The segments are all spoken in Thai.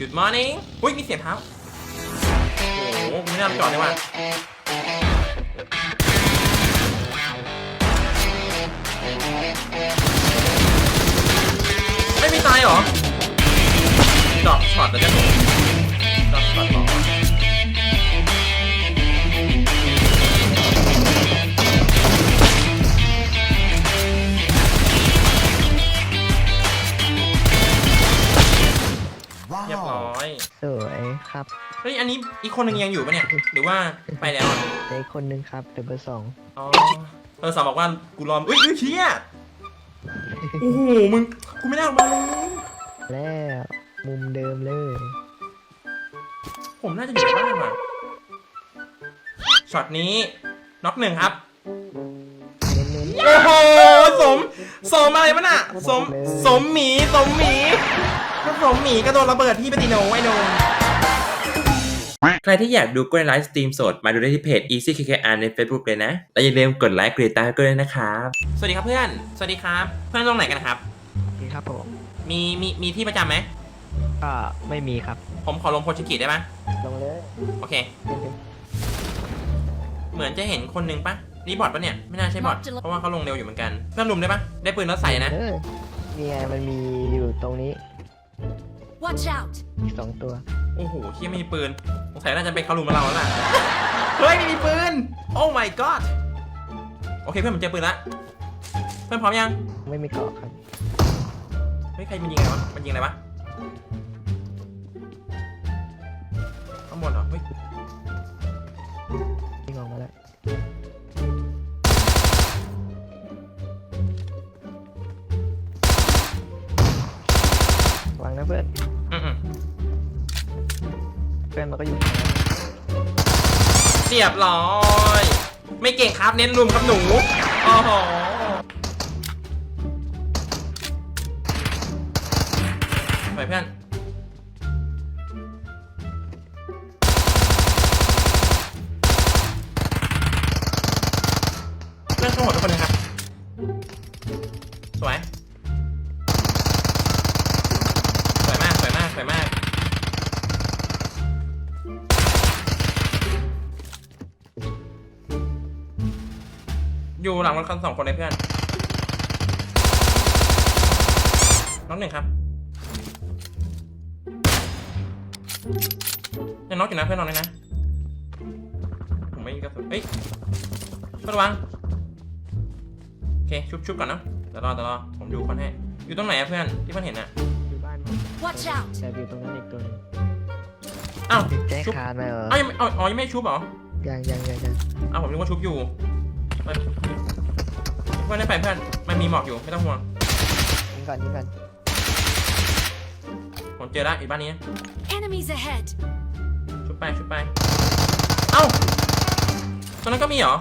Good morning อุ้ยมีเสียงเท้า โอ้โหไม่น่าจอดเลยว่ะไม่มีตายเหรอดอกช็อตแล้วจะหนู ครับเฮ้ยอันนี้อีกคนหนึ่งยังอยู่ปะเนี่ย หรือว่าไปแล้วอะในคนหนึ่งครับเดเบอร์สองอ๋อเออสาวบอกว่ากูรอมอุ้ยอุ้ยเชี่ยโอ้โหมึงกูไม่ได้ออกมาเลยแล้วมุมเดิมเลยผมน่าจะอยู่ในบ้านว่ะช็อตนี้น็อกหนึ่งครับเน้นโอ้โหสมสมอะไรวะน่ะสมสมหมีสมหมีถ้าสมหมีกระโดดระเบิดพี่ปฏิโนไอ้โดนใค รที่อยากดูกล้วยไลฟ์สตรีมสด มาดูได้ที่เพจ Easy KKR ใน Facebook เลยนะ และอย่าลืมกดไลค์กดติดตามก็ด้วยนะครับ สวัสดีครับเพื่อน สวัสดีครับ เพื่อนลงไหนกันครับๆนี่ครับผมมีมีมีที่ประจำไหม ก็ไม่มีครับ ผมขอลงโพชิกิได้ปะลงเลยโอเค เหมือนจะเห็นคนหนึงปะนี่บอทปะเนี่ย ไม่น่าใช่บอท เพราะว่าเขาลงเร็วอยู่เหมือนกันเพื่อนลุมได้ปะได้ปืนแล้วใส่นะ เออนี่ไงมันมีอยู่ตรงนี้ Watch out! อีกสองตัว โอ้โหที่ไม่มีปืนสงสัยน่าจะเป็นเขาลุมมาเราแล้วล่ะ เฮ้ยไม่มีปืน โอ้ my god โอเคเพื่อนผมเจอปืนละ เพื่อนพร้อมยัง ไม่มีเกราะครับ เฮ้ยใครมันยิงอะไรวะ มันยิงอะไรวะ ข้างบนเหรอ เฮ้ย เพื่อนอืมเพื่อนมันก็อยู่ๆเรียบร้อย ไม่เก่งครับเน้นลุมครับหนูโอ้โหไปเพื่อนเรื่องทั้งหมดทุกคนนะครับสวยสวย อยู่หลังรถคันสองคนเลยเพื่อน น้องหนึ่งครับยังน็อกอยู่นะเพื่อนนอนเลยนะ ผมไม่มีกระสุนเฮ้ยเพื่อนระวังโอเคชุบชุบก่อนนะเดี๋ยวรอเดี๋ยวรอผมดูคนให้อยู่ตรงไหนอะเพื่อนที่เพื่อนเห็นอะอยู่บ้านมัน Watch out! แต่อยู่ตรงนั้นอีกตัวหนึงอ้าวแจ้งชุบคานไปเหรออ้าวยังไม่อ๋ออ๋อยังไม่ชุบเหรอยังยังยังยังอ้าวผมนึกว่าชุบอยู่ มันเพื่อนได้ไปเพื่อน มันมีหมอกอยู่ไม่ต้องห่วง ยิงก่อนยิงก่อนผมเจอแล้วอีกบ้านนี้ Enemies ahead! ชุบไปชุบไป เอ้าตรงนั้นก็มีเหรอ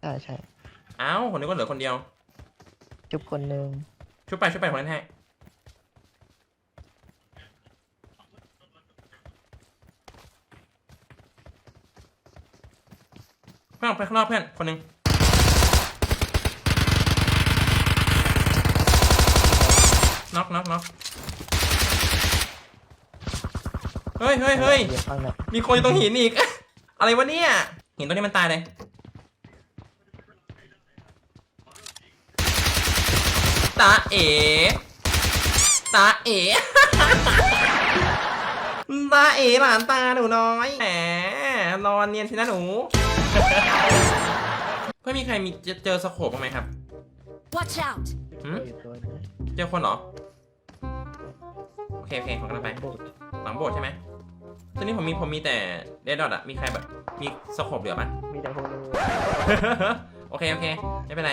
ใช่ใช่เอ้าผมนึกว่าเหลือคนเดียว จุบคนหนึ่งชุบไปชุบไปผมเล่นให้ เพื่อนอกไปข้างนอกเพื่อนคนหนึ่งน็อกน็อกน็อกเฮ้ยเฮ้ยเฮ้ยดี๋ยวฟังหน่อยมีคนอยู่ตรงหินอีก อะไรวะเนี่ย หินตรงนี้มันตายเลย ตาเอ๋ตาเอ๋ตาเอ๋หลานตาหนูน้อย แหมนอนเนียนทีนะหนู เพื่อนมีใครมีเจอเจอสโคปบ้างไหมครับ Watch out! หืมอยู่ตัวนึงเจอคนเหรอ โอเคโอเคผมกำลังไปโบดหลังโบสถ์ใช่ไหมตอนนี้ผมมีผมมีแต่เดดดอทอะมีใครแบบ มีสโคปเหลือปะ มีแต่โฮโลโอเค โอเค ไม่เป็นไร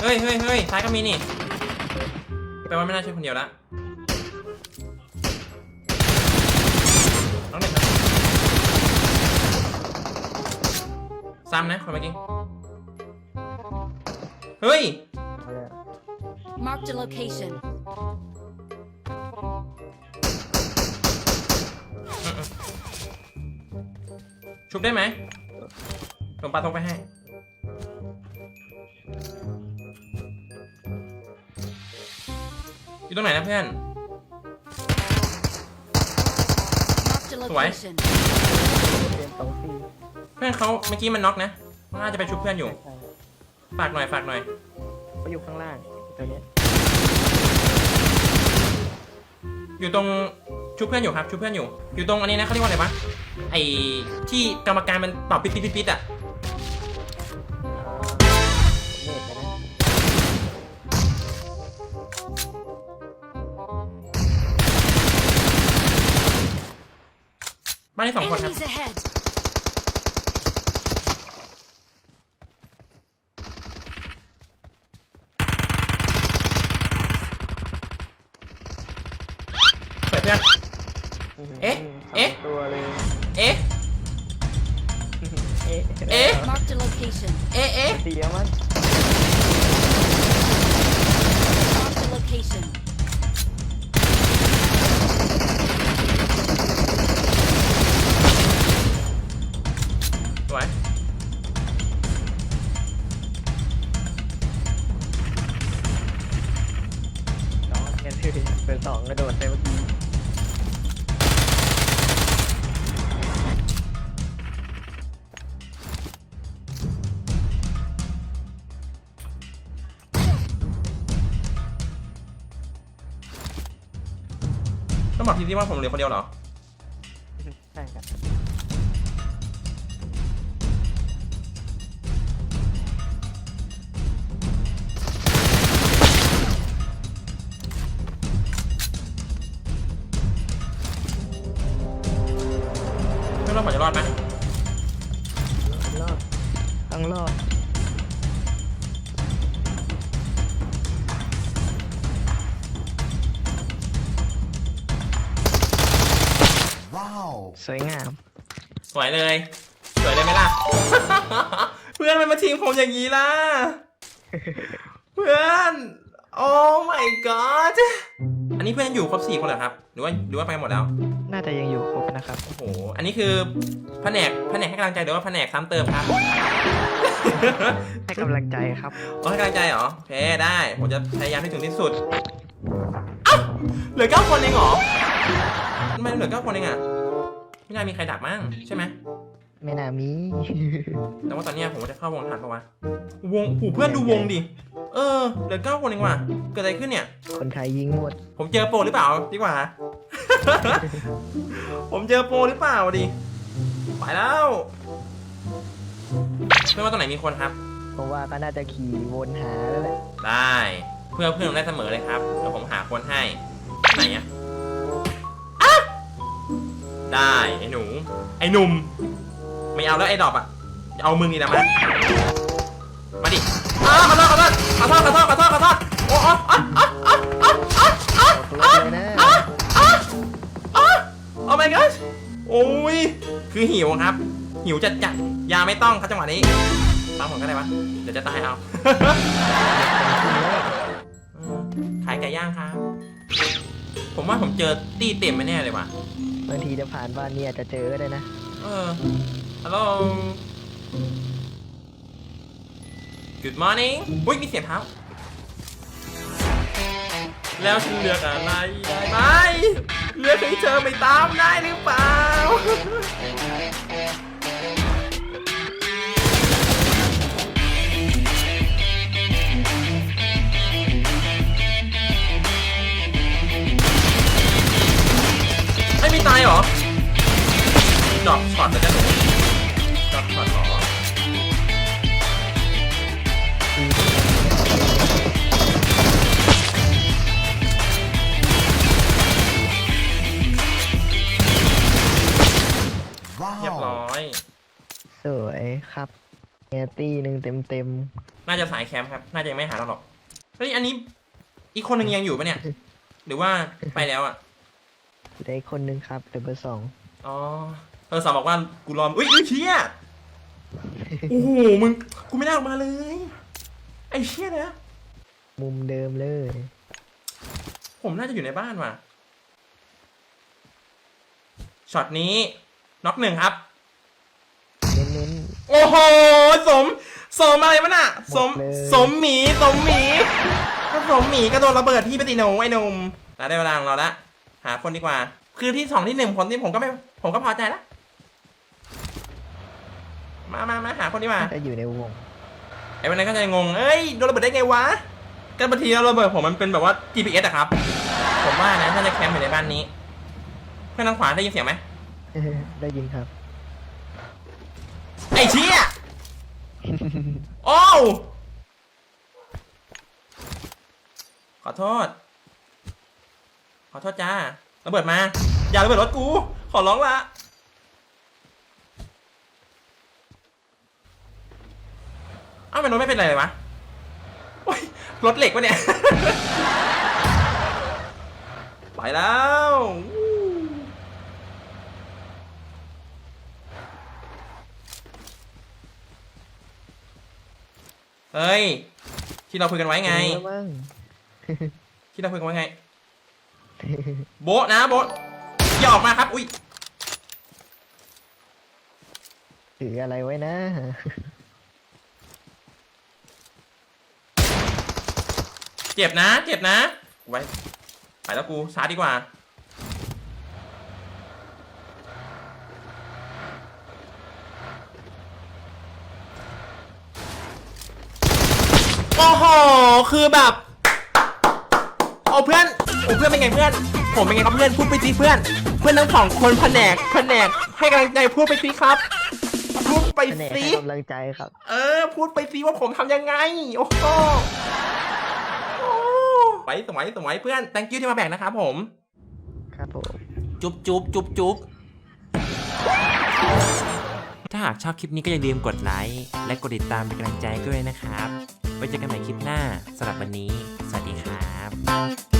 เฮ้ยเฮ้ยเฮ้ยซ้ายก็มีนี่แปลว่าไม่น่าใช่คนเดียวละน้องหนึ่งครับ ซ้ำนะคนเมื่อกี้ เฮ้ย Marked a location. ชุบได้ไหมส่งปลาทงไปให้ อยู่ตรงไหนนะเพื่อนสวย เรียนสองสี่เพื่อนเขาเมื่อกี้มันน็อกนะน่าจะไปชุบเพื่อนอยู่ ใช่ฝากหน่อยฝากหน่อยเขาอยู่ข้างล่างตัวเนี้ยอยู่ตรงชุบเพื่อนอยู่ครับชุบเพื่อนอยู่ อยู่ตรงอันนี้นะเขาเรียกว่าอะไรวะไอ้ที่กรรมการมันตอบปิดปิดปิดปิดอะานที่สองคนครับ Enemies ahead. เปิดเพื่อน เอ๊ะสงเอ๊ะตัวเลยเอ๊ะเอ๊ะ เอ๊ะ Marked a location. เอ๊ะเอ๊ะ เสียมัน สวยสองกันคือเป็นสองกระโดดไปเมื่อกี้ต้องบอกทีที่ว่าผมเหลือคนเดียวเหรอ ใช่ครับ ข้างรอบ สวยงาม สวยเลย สวยเลยไหมล่ะ เพื่อนมันมาทิ้งผมอย่างนี้ล่ะ เพื่อน โอ้ my god อันนี้เพื่อนอยู่ครบสี่คนเหรอครับ หรือว่าหรือว่าไปหมดแล้ว น่าจะยังอยู่ครบนะครับ โอ้โห อันนี้คือแผนกแผนกให้กำลังใจหรือว่าแผนกซ้ำเติมครับ ให้กำลังใจครับ อ๋อให้กำลังใจเหรอโอเคได้ ผมจะพยายามให้ถึงที่สุดอ้าวเหลือเก้าคนเองเหรอทำไมเหลือเก้าคนเองอะ ไม่น่ามีใครดักมั้งใช่ไหม ไม่น่ามี แต่ว่าตอนเนี้ยผมว่าจะเข้าวงทันปะวะ วงหูเพื่อนดูวงดิ เออ เหลือเก้าคนเองว่ะ เกิดอะไรขึ้นเนี่ย คนไทยยิงหมด ผมเจอโปรหรือเปล่าดีกว่า ผมเจอโปรหรือเปล่าดิ ไปแล้ว เพื่อนว่าตรงไหนมีคนครับผมว่าก็น่าจะขี่วนหาแล้วแหละได้เพื่อเพื่อนได้เสมอเลยครับเดี๋ยวผมหาคนให้ไหนอะอะได้ไอ้หนู ไอ้หนุ่มไม่เอาแล้วไอ้ดอกอะจะเอามึงนี่นะมามาดิอ้าวขอโทษขอโทษขอโทษขอโทษขอโทษขอโทษโอ้โอ้อ๊ะอ๊ะอ๊ะอ๊ะอ๊ะอ๊ะออกรถเลยนะอ๊ะอ๊ะอ๊ะโอ้ my god โอ้ยคือหิวครับ หิวจัดจัด ยาไม่ต้องครับจังหวะนี้ฟังผมก็ได้ปะเดี๋ยวจะตายเอาอืมขายไก่ย่างครับ ผมว่าผมเจอตีเต็มไม่แน่เลยว่ะ บางทีจะผ่านบ้านเนี่ยจะเจอก็ได้นะ เออ ฮัลโหล Good morning อุ้ยมีเสียงเท้า แล้วฉันเลือกอะไรได้ไหมเลือกให้เธอไม่ตามได้หรือเปล่า ดรอปช็อตแล้วจ้ะหนูดรอปช็อตเหรอเรียบร้อย สวยครับเนตี้หนึ่งเต็มเต็มน่าจะสายแคมป์ครับ น่าจะยังไม่หาเราหรอก เฮ้ย อันนี้ อีกคนหนึ่งยังอยู่ปะเนี่ย หรือว่าไปแล้วอะๆได้คนหนึ่งครับเดบเบอร์สองอ๋อ เออสาวบอกว่ากูรอมอุ้ยอุ้ยเชี่ยโอ้โหมึงกูไม่น่าออกมาเลย ไอ้เชี่ยนะมุมเดิมเลย ผมน่าจะอยู่ในบ้านว่ะช็อตนี้น็อกหนึ่งครับเน้นโอ้โหสม สมอะไรวะน่ะ สมหมดเลยสมหมีสมหมีก็สมหมีกระโดดระเบิดที่ปฏิโนไอ้หนุ่มแต่ได้เวลาของเราละหาคนดีกว่า คือที่สองที่หนึ่งคนที่ผมก็ไม่ผมก็พอใจละ มามามาหาคนดีกว่าจะอยู่ในวง ไอ้วันนั้นก็จะงง เอ้ยโดนระเบิดได้ไงวะก็บางทีแล้วระเบิดผมมันเป็นแบบว่า GPS อะครับ ผมว่านะถ้าจะแคมป์อยู่ในบ้านนี้ เพื่อนทางขวาได้ยินเสียงไหม ได้ยินครับ ไอ้เชี่ยโอ้วขอโทษ ขอโทษจ้า ระเบิดมา อย่าระเบิดรถกู ขอร้องละ อ้าทำไมรถไม่เป็นไรเลยวะโอ้ยรถเหล็กวะเนี่ย ไปแล้ววู้เฮ้ย ที่เราคุยกันไว้ไงรู้แล้วมั้งที่เราคุยกันไว้ไง โบะนะโบะอย่าออกมาครับ อุ้ย ถืออะไรไว้นะ เจ็บนะ เจ็บนะ ไว้ ไปแล้วกูช้าดีกว่า โอ้โห คือแบบเอาเพื่อนโอ้เพื่อนเป็นไงเพื่อน ผมเป็นไงครับเพื่อน พูดไปสิเพื่อน เพื่อนทั้งสองคนแผนก แผนก ให้กำลังใจพูดไปสิครับ พูดไปแผนกสิ ให้กำลังใจครับ เออ พูดไปสิว่าผมทำยังไง โอ้โหโอ้ ไปสมัยสมัยเพื่อน thank you ที่มาแบ่งนะครับผม ครับผม จุ๊บจุ๊บจุ๊บจุ๊บถ้าหากชอบคลิปนี้ก็อย่าลืมกดไลค์และกดติดตามเป็นกำลังใจด้วยนะครับ ไว้เจอกันใหม่คลิปหน้าสำหรับวันนี้ สวัสดีครับ